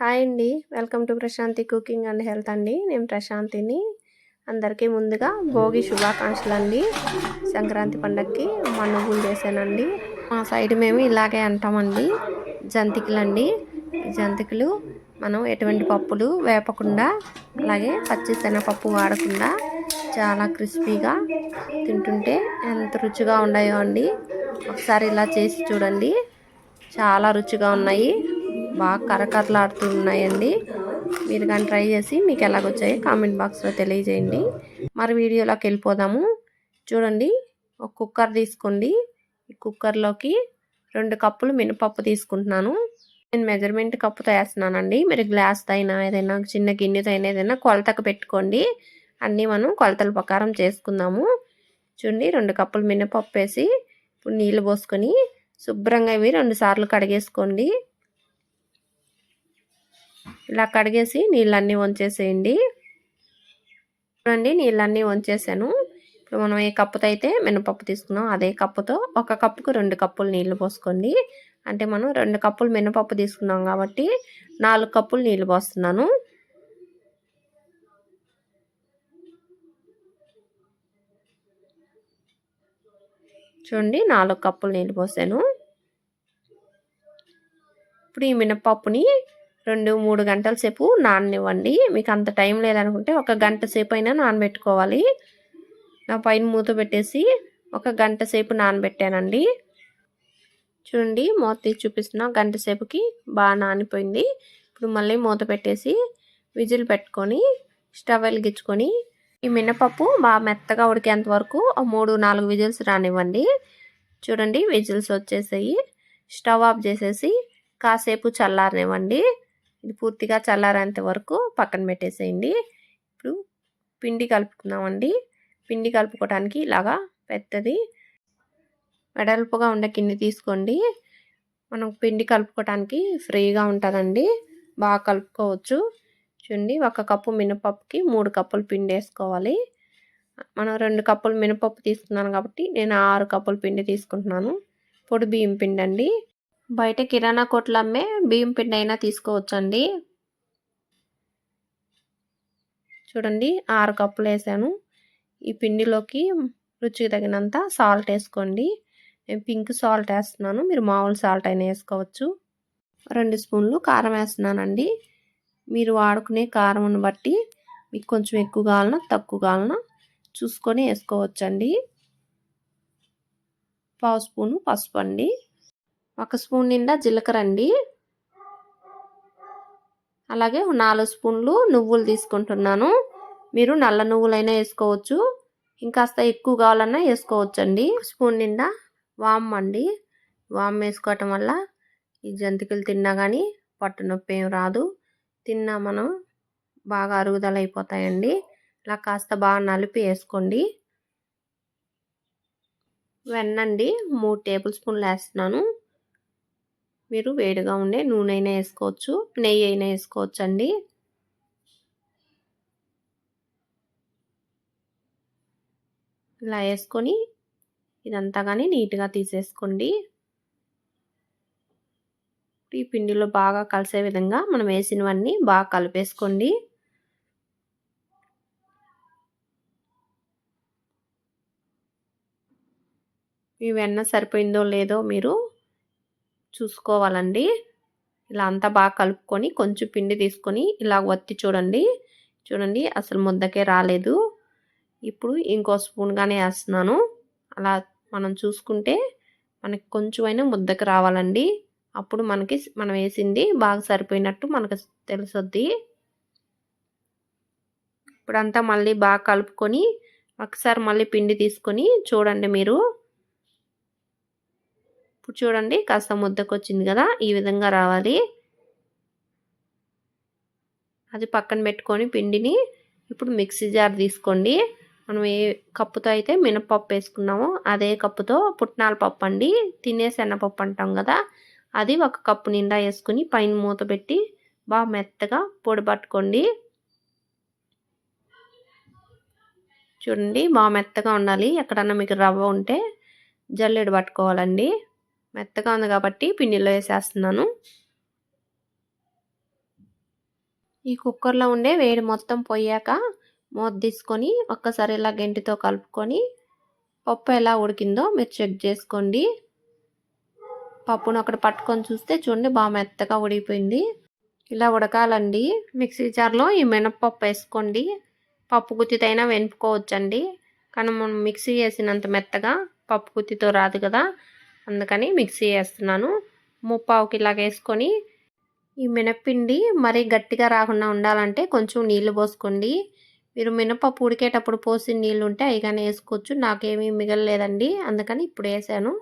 Hi అండి. Welcome to Prashanti cooking and health అండి. నేను ప్రశాంతిని. అందరికీ ముందుగా భోగి శుభాకాంక్షలు అండి సంక్రాంతి పండగకి మా నువ్వులు చేశానండి. మా సైడ్ మేము ఇలాగే అంటామండి. జంతికలు అండి జంతికలు మనం ఎటువంటి పప్పులు వేపకుండా అలాగే పచ్చి శనగపప్పు వాడకుండా చాలా క్రిస్పీగా తింటుంటే ఎంత రుచిగా ఉన్నాయో అండి. ఒకసారి ఇలా చేసి చూడండి. చాలా రుచిగా ఉన్నాయి. బాగా కరకరలాడుతూ ఉన్నాయండి మీరు కానీ ట్రై చేసి మీకు ఎలాగొచ్చాయో కామెంట్ బాక్స్లో తెలియజేయండి. మరి వీడియోలోకి వెళ్ళిపోదాము. చూడండి ఒక కుక్కర్ తీసుకోండి. ఈ కుక్కర్లోకి రెండు కప్పులు మినపప్పు తీసుకుంటున్నాను. నేను మెజర్మెంట్ కప్పుతో వేస్తున్నానండి మీరు గ్లాస్ అయినా ఏదైనా చిన్న గిన్నెతో అయినా ఏదైనా కొలతకు పెట్టుకోండి. అన్నీ మనం కొలతల ప్రకారం చేసుకుందాము. చూడండి రెండు కప్పులు మినపప్పు వేసి ఇప్పుడు నీళ్ళు పోసుకొని శుభ్రంగా ఇవి రెండు సార్లు కడిగేసుకోండి. ఇలా కడిగేసి నీళ్ళన్నీ వంచేసేయండి. చూడండి నీళ్ళన్నీ వంచేసాను. ఇప్పుడు మనం ఏ కప్పుతో అయితే మినపప్పు తీసుకున్నాం అదే కప్పుతో ఒక కప్పుకు రెండు కప్పులు నీళ్ళు పోసుకోండి. అంటే మనం రెండు కప్పులు మినపప్పు తీసుకున్నాం కాబట్టి నాలుగు కప్పులు నీళ్ళు పోస్తున్నాను. చూడండి నాలుగు కప్పులు నీళ్ళు పోసాను. ఇప్పుడు ఈ మినపప్పుని రెండు మూడు గంటల సేపు నాననివ్వండి. మీకు అంత టైం లేదనుకుంటే ఒక గంట సేపు అయినా నానబెట్టుకోవాలి. నా పైన మూత పెట్టేసి ఒక గంట సేపు నానబెట్టానండి. చూడండి మూత తీసి చూపిస్తున్నా. గంట సేపుకి బాగా నానిపోయింది. ఇప్పుడు మళ్ళీ మూత పెట్టేసి విజిల్ పెట్టుకొని స్టవ్ వెలిగించుకొని ఈ మినపప్పు బాగా మెత్తగా ఉడికేంత వరకు మూడు నాలుగు విజిల్స్ రానివ్వండి. చూడండి విజిల్స్ వచ్చేసాయి. స్టవ్ ఆఫ్ చేసేసి కాసేపు చల్లారనివ్వండి. ఇది పూర్తిగా చల్లారేంత వరకు పక్కన పెట్టేసేయండి. ఇప్పుడు పిండి కలుపుకుందామండి. పిండి కలుపుకోవడానికి ఇలాగా పెద్దది వెడల్పుగా ఉండే కింది తీసుకోండి. మనం పిండి కలుపుకోవడానికి ఫ్రీగా ఉంటుందండి. బాగా కలుపుకోవచ్చు. చూడండి ఒక కప్పు మినపప్పుకి మూడు కప్పులు పిండి వేసుకోవాలి. మనం రెండు కప్పులు మినపప్పు తీసుకున్నాను కాబట్టి నేను ఆరు కప్పులు పిండి తీసుకుంటున్నాను. పొడి బియ్యం పిండి అండి బయట కిరాణా కొట్లు అమ్మే బియ్యం పిండి అయినా తీసుకోవచ్చండి. చూడండి ఆరు కప్పులు వేసాను. ఈ పిండిలోకి రుచికి తగినంత సాల్ట్ వేసుకోండి. నేను పింక్ సాల్ట్ వేస్తున్నాను. మీరు మామూలు సాల్ట్ అయినా వేసుకోవచ్చు. రెండు స్పూన్లు కారం వేస్తున్నానండి. మీరు వాడుకునే కారంను బట్టి మీకు కొంచెం ఎక్కువ కావాలన్నా తక్కువ కావాలన్నా చూసుకొని వేసుకోవచ్చండి. పావు స్పూను పసుపు అండి. ఒక స్పూన్ నిండా జీలకర్ర అండి అలాగే నాలుగు స్పూన్లు నువ్వులు తీసుకుంటున్నాను. మీరు నల్ల నువ్వులైనా వేసుకోవచ్చు. ఇంకాస్త ఎక్కువ కావాలన్నా వేసుకోవచ్చు అండి స్పూన్ నిండా వామ్ అండి. వామ్ వేసుకోవటం వల్ల ఈ జంతికలు తిన్నా కానీ పట్టు నొప్పి ఏం రాదు. తిన్నా మనం బాగా అరుగుదల అయిపోతాయండి. ఇలా కాస్త బాగా నలిపి వేసుకోండి. వెన్నండి మూడు టేబుల్ స్పూన్లు వేస్తున్నాను. మీరు వేడిగా ఉండే నూనె అయినా వేసుకోవచ్చు నెయ్యి అయినా వేసుకోవచ్చు అండి ఇలా వేసుకొని ఇదంతా కానీ నీట్గా తీసేసుకోండి. ఈ పిండిలో బాగా కలిసే విధంగా మనం వేసినవన్నీ బాగా కలిపేసుకోండి. ఈ వెన్న సరిపోయిందో లేదో మీరు చూసుకోవాలండి. ఇలా అంతా బాగా కలుపుకొని కొంచెం పిండి తీసుకొని ఇలా వత్తి చూడండి. చూడండి అసలు ముద్దకే రాలేదు. ఇప్పుడు ఇంకో స్పూన్గానే వేస్తున్నాను. అలా మనం చూసుకుంటే మనకి కొంచెమైనా ముద్దకి రావాలండి. అప్పుడు మనకి మనం వేసింది బాగా సరిపోయినట్టు మనకు తెలుసొద్ది. ఇప్పుడంతా మళ్ళీ బాగా కలుపుకొని ఒకసారి మళ్ళీ పిండి తీసుకొని చూడండి మీరు. ఇప్పుడు చూడండి కాస్త ముద్దకు వచ్చింది కదా ఈ విధంగా రావాలి. అది పక్కన పెట్టుకొని పిండిని ఇప్పుడు మిక్సీ జార్ తీసుకోండి. మనం ఏ కప్పుతో అయితే మినపప్పు వేసుకున్నామో అదే కప్పుతో పుట్నాల పప్పు అండి. తినే శనపప్పు అంటాం కదా అది ఒక కప్పు నిండా వేసుకుని పైన మూత పెట్టి బాగా మెత్తగా పొడి పట్టుకోండి. చూడండి బాగా మెత్తగా ఉండాలి. ఎక్కడన్నా మీకు రవ్వ ఉంటే జల్లెడ పట్టుకోవాలండి. మెత్తగా ఉంది కాబట్టి పిండిలో వేసేస్తున్నాను. ఈ కుక్కర్లో ఉండే వేడి మొత్తం పోయాక మూత తీసుకొని ఒక్కసారి ఇలా గంటితో కలుపుకొని పప్పు ఎలా ఉడికిందో మీరు చెక్ చేసుకోండి. పప్పును ఒకటి పట్టుకొని చూస్తే చూడండి బాగా మెత్తగా ఉడికిపోయింది. ఇలా ఉడకాలండి. మిక్సీ జార్లో ఈ మినప్పప్పు వేసుకోండి. పప్పు గుత్తితైనా వెనుపుకోవచ్చండి కానీ మనం మిక్సీ వేసినంత మెత్తగా పప్పు గుత్తితో రాదు కదా. అందుకని మిక్సీ వేస్తున్నాను. ముప్పావుకి ఇలాగ వేసుకొని ఈ మినప్పిండి మరీ గట్టిగా రాకుండా ఉండాలంటే కొంచెం నీళ్ళు పోసుకోండి. మీరు మినపప్పు ఉడికేటప్పుడు పోసిన నీళ్ళు ఉంటే అవి కానీ వేసుకోవచ్చు. నాకేమీ మిగలలేదండి. అందుకని ఇప్పుడు వేసాను.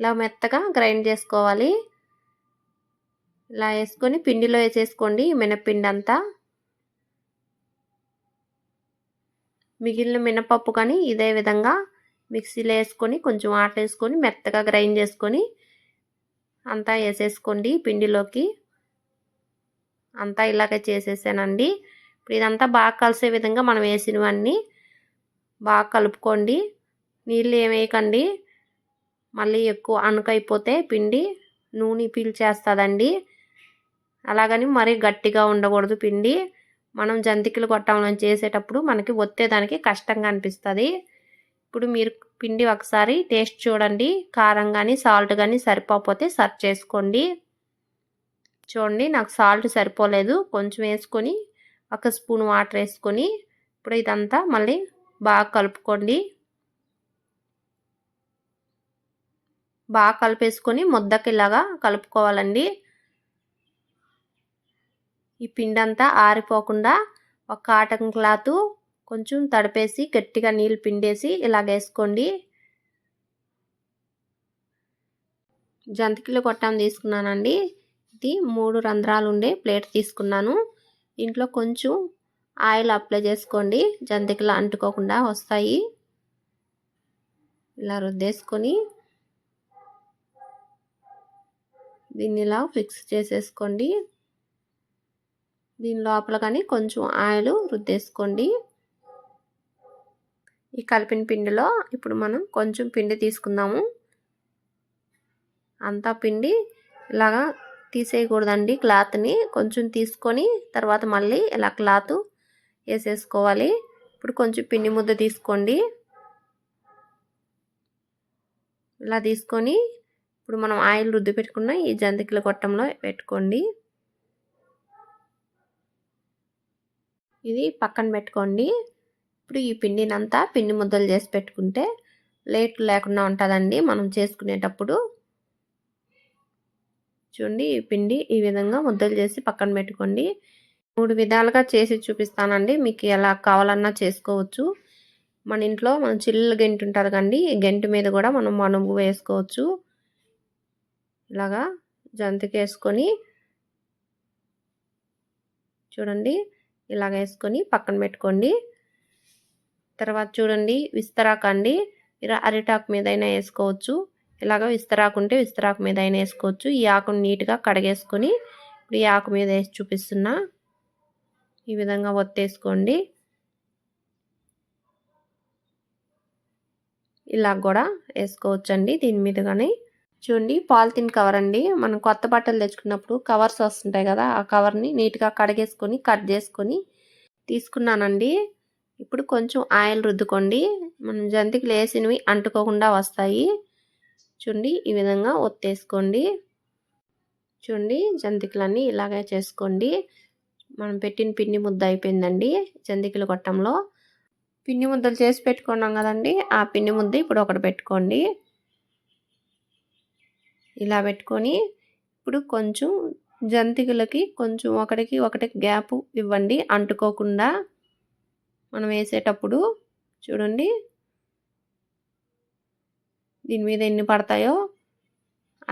ఇలా మెత్తగా గ్రైండ్ చేసుకోవాలి. ఇలా వేసుకొని పిండిలో వేసేసుకోండి మినప్పిండి అంతా మిగిలిన మినపప్పు కానీ ఇదే విధంగా మిక్సీలో వేసుకొని కొంచెం ఆట వేసుకొని మెత్తగా గ్రైండ్ చేసుకొని అంతా వేసేసుకోండి పిండిలోకి. అంతా ఇలాగే చేసేసానండి. ఇప్పుడు ఇదంతా బాగా కలిసే విధంగా మనం వేసినవన్నీ బాగా కలుపుకోండి. నీళ్ళు ఏమేయకండి మళ్ళీ ఎక్కువ అణుకైపోతే పిండి నూనె పీల్చేస్తుందండి. అలాగని మరీ గట్టిగా ఉండకూడదు పిండి. మనం జంతికలు కొట్టడం చేసేటప్పుడు మనకి ఒత్తేదానికి కష్టంగా అనిపిస్తుంది. ఇప్పుడు మీరు పిండి ఒకసారి టేస్ట్ చూడండి. కారం కానీ సాల్ట్ కానీ సరిపోతే సర్చ్ చేసుకోండి. చూడండి నాకు సాల్ట్ సరిపోలేదు. కొంచెం వేసుకొని ఒక స్పూన్ వాటర్ వేసుకొని ఇప్పుడు ఇదంతా మళ్ళీ బాగా కలుపుకోండి. బాగా కలిపేసుకొని ముద్దకి ఇలాగా కలుపుకోవాలండి. ఈ పిండి అంతా ఆరిపోకుండా ఒక కాటన్ క్లాత్ కొంచెం తడిపేసి గట్టిగా నీళ్ళు పిండేసి ఇలా వేసుకోండి. జంతికలు కొట్టం తీసుకున్నానండి. ఇది మూడు రంధ్రాలు ఉండే ప్లేట్ తీసుకున్నాను. ఇంట్లో కొంచెం ఆయిల్ అప్లై చేసుకోండి. జంతికలు అంటుకోకుండా వస్తాయి. ఇలా రుద్దేసుకొని దీన్ని ఇలా ఫిక్స్ చేసేసుకోండి. దీని లోపల కానీ కొంచెం ఆయిల్ రుద్దేసుకోండి. ఈ కలిపిన పిండిలో ఇప్పుడు మనం కొంచెం పిండి తీసుకుందాము. అంతా పిండి ఇలాగా తీసేయకూడదండి క్లాత్ని. కొంచెం తీసుకొని తర్వాత మళ్ళీ ఇలా క్లాత్ వేసేసుకోవాలి. ఇప్పుడు కొంచెం పిండి ముద్ద తీసుకోండి. ఇలా తీసుకొని ఇప్పుడు మనం ఆయిల్ రుద్ది పెట్టుకున్న ఈ జంతికల కొట్టంలో పెట్టుకోండి. ఇది పక్కన పెట్టుకోండి. ఇప్పుడు ఈ పిండినంతా పిండి ముద్దలు చేసి పెట్టుకుంటే లేట్ లేకుండా ఉంటుందండి. మనం చేసుకునేటప్పుడు చూడండి ఈ పిండి ఈ విధంగా ముద్దలు చేసి పక్కన పెట్టుకోండి. మూడు విధాలుగా చేసి చూపిస్తానండి. మీకు ఎలా కావాలన్నా చేసుకోవచ్చు. మన ఇంట్లో మనం చిల్లు గెంటు ఉంటుంది కండి గెంటు మీద కూడా మనం మనుగు వేసుకోవచ్చు. ఇలాగా జంతికి వేసుకొని చూడండి ఇలాగ వేసుకొని పక్కన పెట్టుకోండి. తర్వాత చూడండి విస్తరాకండి. ఇలా అరిటాకు మీద అయినా వేసుకోవచ్చు. ఇలాగ విస్తరాకు ఉంటే విస్తరాకు మీద అయినా వేసుకోవచ్చు. ఈ ఆకును నీట్గా కడిగేసుకొని ఇప్పుడు ఈ ఆకు మీద వేసి చూపిస్తున్నా. ఈ విధంగా ఒత్తేసుకోండి. ఇలా కూడా వేసుకోవచ్చండి దీని మీద కానీ చూడండి పాలిథిన్ కవర్ అండి. మనం కొత్త బట్టలు తెచ్చుకున్నప్పుడు కవర్స్ వస్తుంటాయి కదా ఆ కవర్ని నీట్గా కడిగేసుకొని కట్ చేసుకొని తీసుకున్నానండి. ఇప్పుడు కొంచెం ఆయిల్ రుద్దుకోండి. మనం జంతికలు వేసినవి అంటుకోకుండా వస్తాయి. చూడండి ఈ విధంగా ఒత్తేసుకోండి. చూడండి జంతికలన్నీ ఇలాగే చేసుకోండి. మనం పెట్టిన పిండి ముద్ద అయిపోయిందండి జంతికలు కొట్టంలో పిండి ముద్దలు చేసి పెట్టుకున్నాం కదండి ఆ పిండి ముద్ద ఇప్పుడు ఒకటి పెట్టుకోండి. ఇలా పెట్టుకొని ఇప్పుడు కొంచెం జంతికలకి కొంచెం ఒకటికి ఒకటి గ్యాప్ ఇవ్వండి అంటుకోకుండా. మనం వేసేటప్పుడు చూడండి. దీని మీద ఎన్ని పడతాయో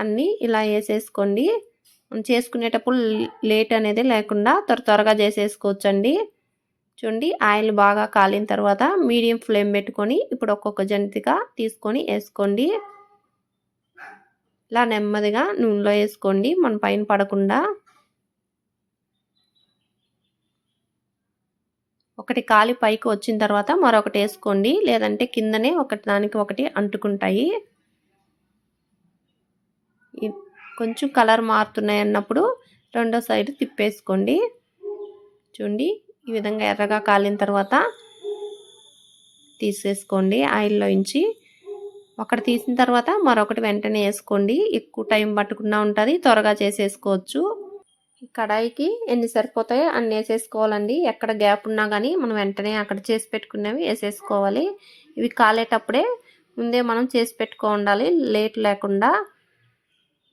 అన్నీ ఇలా వేసేసుకోండి. మనం చేసుకునేటప్పుడు లేట్ అనేది లేకుండా త్వర త్వరగా చేసేసుకోవచ్చండి. చూడండి ఆయిల్ బాగా కాలిన తర్వాత మీడియం ఫ్లేమ్ పెట్టుకొని ఇప్పుడు ఒక్కొక్క జంతిగా తీసుకొని వేసుకోండి. ఇలా నెమ్మదిగా నూనెలో వేసుకోండి. మన పైన పడకుండా ఒకటి కాలి పైకి వచ్చిన తర్వాత మరొకటి వేసుకోండి. లేదంటే కిందనే ఒకటి దానికి ఒకటి అంటుకుంటాయి. కొంచెం కలర్ మారుతున్నాయి అన్నప్పుడు రెండో సైడ్ తిప్పేసుకోండి. చూడండి ఈ విధంగా ఎర్రగా కాలిన తర్వాత తీసేసుకోండి ఆయిల్లో ఇంచి ఒకటి తీసిన తర్వాత మరొకటి వెంటనే వేసుకోండి. ఎక్కువ టైం పట్టుకున్నా ఉంటుంది త్వరగా చేసేసుకోవచ్చు. కడాయికి ఎన్ని సరిపోతాయో అన్ని వేసేసుకోవాలండి. ఎక్కడ గ్యాప్ ఉన్నా కానీ మనం వెంటనే అక్కడ చేసి పెట్టుకునేవి వేసేసుకోవాలి. ఇవి కాలేటప్పుడే ముందే మనం చేసి పెట్టుకో ఉండాలి. లేట్ లేకుండా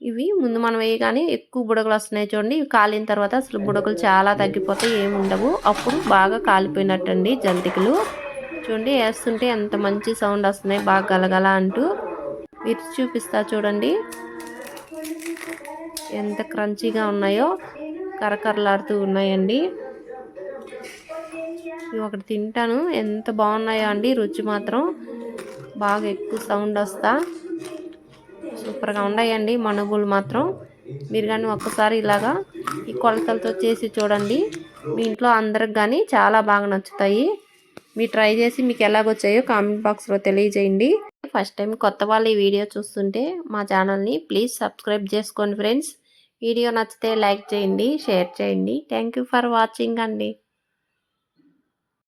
ఇవి ముందు మనం వేయగానే ఎక్కువ బుడగలు వస్తున్నాయి చూడండి. ఇవి కాలిన తర్వాత అసలు బుడగలు చాలా తగ్గిపోతాయి ఏమి ఉండవు. అప్పుడు బాగా కాలిపోయినట్టండి జంతికలు. చూడండి వేస్తుంటే ఎంత మంచి సౌండ్ వస్తున్నాయి బాగా గలగల అంటూ. విరిచి చూపిస్తా చూడండి. ఎంత క్రంచీగా ఉన్నాయో. కరకరలాడుతూ ఉన్నాయండి. ఇవి ఒకటి తింటాను. ఎంత బాగున్నాయో అండి రుచి మాత్రం. బాగా ఎక్కువ సౌండ్ వస్తా. సూపర్గా ఉన్నాయండి మనుగులు మాత్రం. మీరు కానీ ఒక్కసారి ఇలాగా ఈ కొలతలతో చేసి చూడండి. మీ ఇంట్లో అందరికి కానీ చాలా బాగా నచ్చుతాయి. మీరు ట్రై చేసి మీకు ఎలాగొచ్చాయో కామెంట్ బాక్స్లో తెలియజేయండి. ఫస్ట్ టైం కొత్త వాళ్ళు ఈ వీడియో చూస్తుంటే మా ఛానల్ని ప్లీజ్ సబ్స్క్రైబ్ చేసుకోండి ఫ్రెండ్స్. వీడియో నచ్చితే లైక్ చేయండి షేర్ చేయండి. థ్యాంక్ యూ ఫర్ వాచింగ్ అండి.